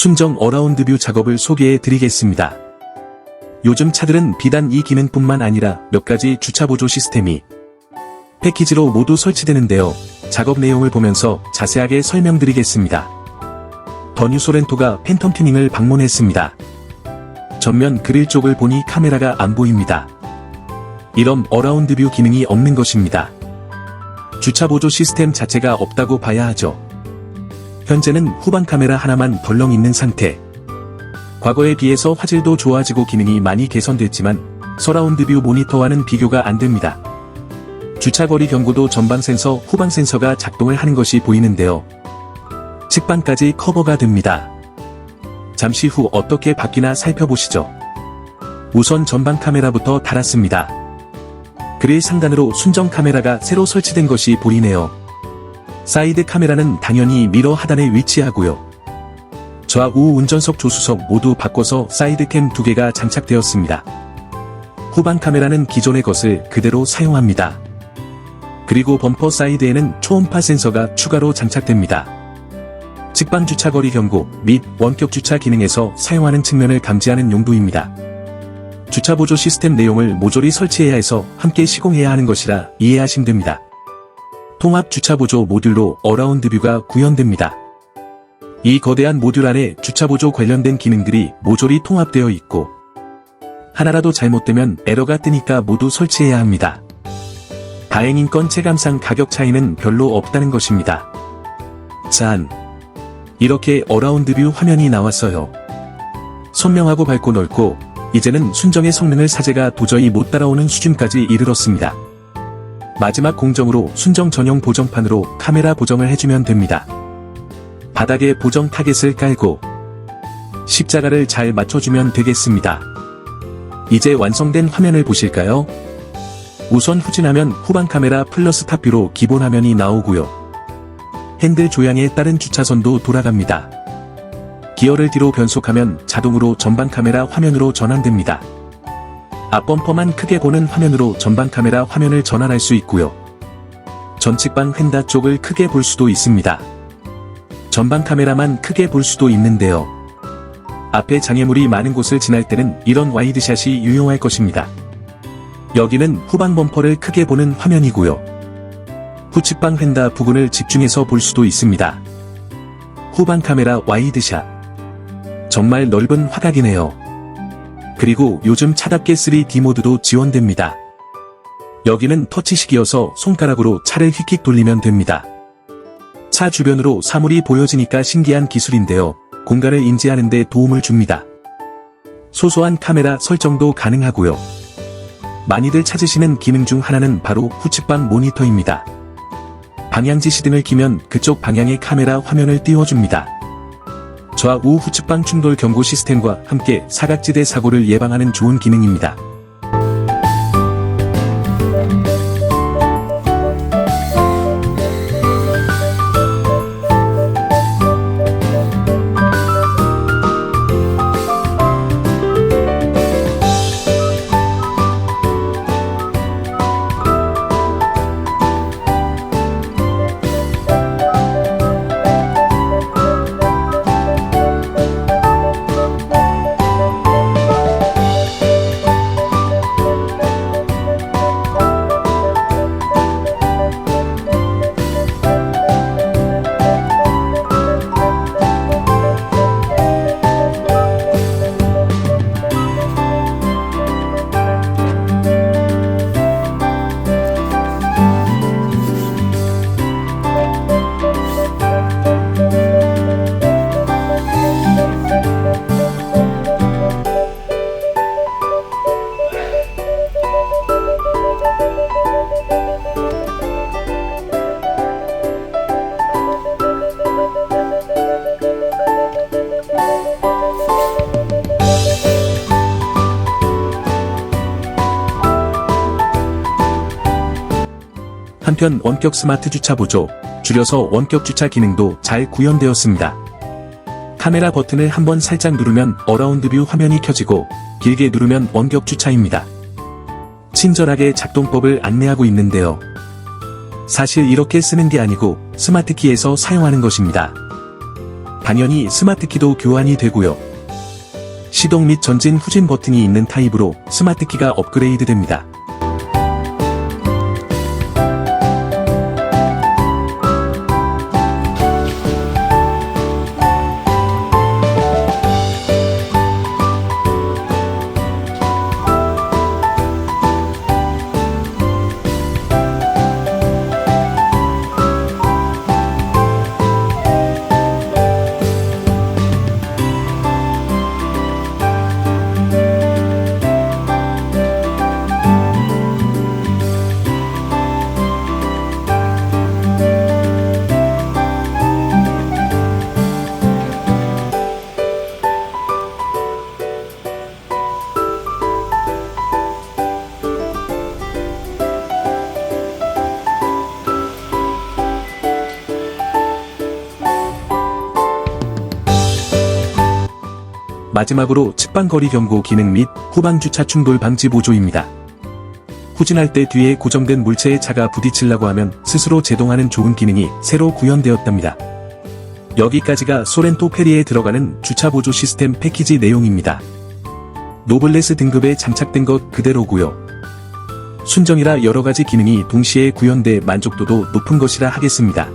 순정 어라운드 뷰 작업을 소개해 드리겠습니다. 요즘 차들은 비단 이 기능뿐만 아니라 몇 가지 주차 보조 시스템이 패키지로 모두 설치되는데요. 작업 내용을 보면서 자세하게 설명드리겠습니다. 더 뉴 소렌토가 팬텀 튜닝을 방문했습니다. 전면 그릴 쪽을 보니 카메라가 안 보입니다. 이런 어라운드 뷰 기능이 없는 것입니다. 주차 보조 시스템 자체가 없다고 봐야 하죠. 현재는 후방 카메라 하나만 덜렁 있는 상태. 과거에 비해서 화질도 좋아지고 기능이 많이 개선됐지만 서라운드 뷰 모니터와는 비교가 안 됩니다. 주차거리 경고도 전방 센서, 후방 센서가 작동을 하는 것이 보이는데요. 측방까지 커버가 됩니다. 잠시 후 어떻게 바뀌나 살펴보시죠. 우선 전방 카메라부터 달았습니다. 그릴 상단으로 순정 카메라가 새로 설치된 것이 보이네요. 사이드 카메라는 당연히 미러 하단에 위치하고요. 좌우 운전석 조수석 모두 바꿔서 사이드캠 두 개가 장착되었습니다. 후방 카메라는 기존의 것을 그대로 사용합니다. 그리고 범퍼 사이드에는 초음파 센서가 추가로 장착됩니다. 직방 주차 거리 경고 및 원격 주차 기능에서 사용하는 측면을 감지하는 용도입니다. 주차 보조 시스템 내용을 모조리 설치해야 해서 함께 시공해야 하는 것이라 이해하시면 됩니다. 통합 주차 보조 모듈로 어라운드 뷰가 구현됩니다. 이 거대한 모듈 안에 주차 보조 관련된 기능들이 모조리 통합되어 있고 하나라도 잘못되면 에러가 뜨니까 모두 설치해야 합니다. 다행인 건 체감상 가격 차이는 별로 없다는 것입니다. 짠! 이렇게 어라운드 뷰 화면이 나왔어요. 선명하고 밝고 넓고 이제는 순정의 성능을 사제가 도저히 못 따라오는 수준까지 이르렀습니다. 마지막 공정으로 순정 전용 보정판으로 카메라 보정을 해주면 됩니다. 바닥에 보정 타겟을 깔고 십자가를 잘 맞춰주면 되겠습니다. 이제 완성된 화면을 보실까요? 우선 후진하면 후방 카메라 플러스 탑뷰로 기본 화면이 나오고요. 핸들 조향에 따른 주차선도 돌아갑니다. 기어를 뒤로 변속하면 자동으로 전방 카메라 화면으로 전환됩니다. 앞범퍼만 크게 보는 화면으로 전방 카메라 화면을 전환할 수 있고요. 전측방 휀다 쪽을 크게 볼 수도 있습니다. 전방 카메라만 크게 볼 수도 있는데요. 앞에 장애물이 많은 곳을 지날 때는 이런 와이드샷이 유용할 것입니다. 여기는 후방 범퍼를 크게 보는 화면이고요. 후측방 휀다 부분을 집중해서 볼 수도 있습니다. 후방 카메라 와이드샷. 정말 넓은 화각이네요. 그리고 요즘 차답게 3D 모드도 지원됩니다. 여기는 터치식이어서 손가락으로 차를 휙휙 돌리면 됩니다. 차 주변으로 사물이 보여지니까 신기한 기술인데요. 공간을 인지하는 데 도움을 줍니다. 소소한 카메라 설정도 가능하고요. 많이들 찾으시는 기능 중 하나는 바로 후측방 모니터입니다. 방향지시 등을 키면 그쪽 방향의 카메라 화면을 띄워줍니다. 좌우 후측방 충돌 경고 시스템과 함께 사각지대 사고를 예방하는 좋은 기능입니다. 한편 원격 스마트 주차 보조, 줄여서 원격 주차 기능도 잘 구현되었습니다. 카메라 버튼을 한번 살짝 누르면 어라운드 뷰 화면이 켜지고 길게 누르면 원격 주차입니다. 친절하게 작동법을 안내하고 있는데요. 사실 이렇게 쓰는 게 아니고 스마트 키에서 사용하는 것입니다. 당연히 스마트키도 교환이 되고요. 시동 및 전진 후진 버튼이 있는 타입으로 스마트키가 업그레이드 됩니다. 마지막으로 측방 거리 경고 기능 및 후방 주차 충돌 방지 보조입니다. 후진할 때 뒤에 고정된 물체에 차가 부딪히려고 하면 스스로 제동하는 좋은 기능이 새로 구현되었답니다. 여기까지가 소렌토 페리에 들어가는 주차 보조 시스템 패키지 내용입니다. 노블레스 등급에 장착된 것 그대로고요. 순정이라 여러가지 기능이 동시에 구현돼 만족도도 높은 것이라 하겠습니다.